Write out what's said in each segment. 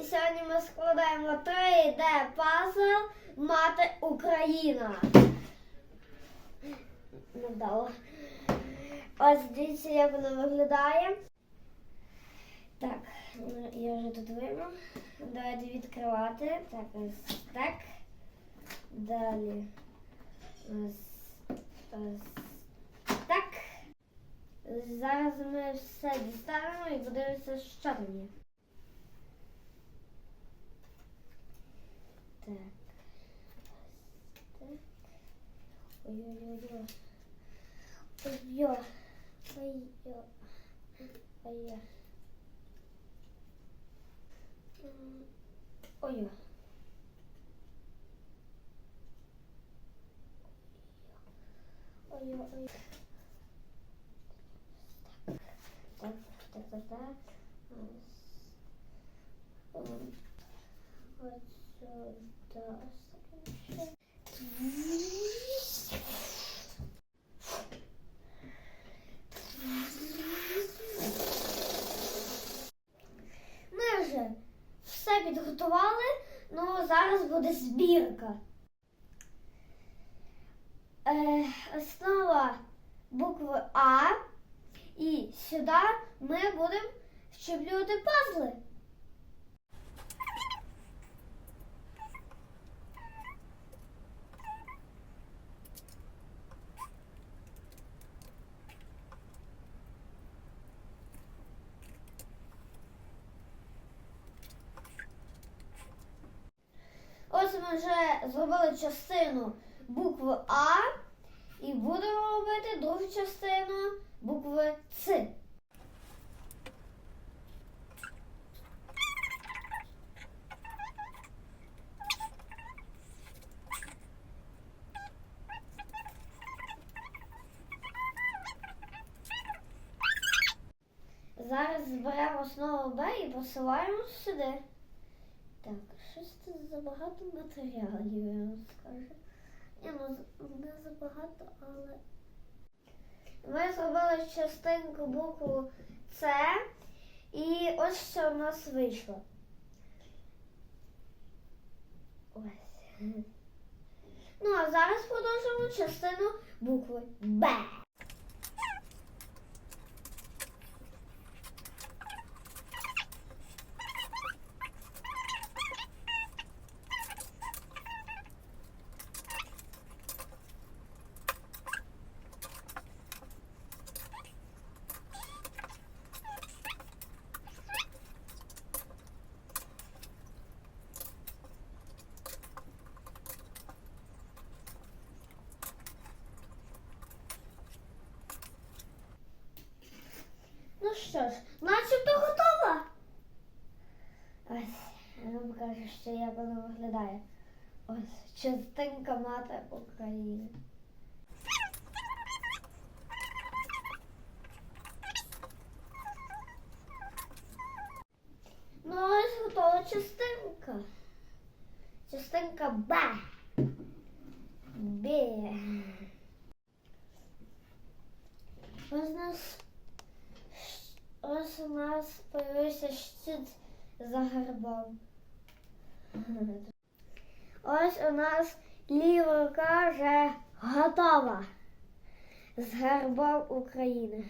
І сьогодні ми складаємо 3D пазл Мати Україна. Не вдало. Ось дивіться, як воно виглядає. Так, ну, я вже тут вийму. Давайте відкривати. Так, ось так. Далі. Ось, ось так. Зараз ми все дістанемо і подивимося, що там є. Так. Так. Ой-ой-ой. Ой-ой. Ой-ой. Ой-ой. Ой-ой-ой. Так, так, так, так. Ось. Ми вже все підготували, ну зараз буде збірка. Е, основа букви А. І сюди ми будемо щеплювати пазли. Ось ми вже зробили частину букви А і будемо робити другу частину букви Ц. Зараз зберемо основу Б і посилаємо сюди. Так, щось тут забагато матеріалів, я вам скажу. Ні, ну не забагато, але. Ми зробили частинку букву С, і ось що в нас вийшло. Ось. Ну, а зараз продовжимо частину букви Б. Ну що ж, начебто готова. Ось, я вам покажу, що як воно виглядає. Ось частинка мати України. Ну ось готова частинка. Частинка Б. Б. Ось нас у нас появився щит за гербом. Ось у нас ліва рука вже готова з гербом України.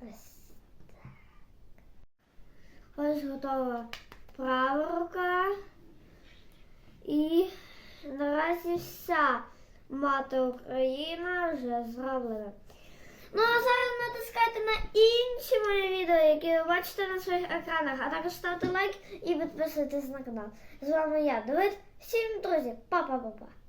Ось так. Ось готова права рука. І наразі вся мати Україна вже зроблена. Ну а зараз натискайте на інші мої відео, які ви бачите на своїх екранах, а також ставте лайк і підписуйтесь на канал. З вами я, Давид. Всім друзі, па-па-па-па.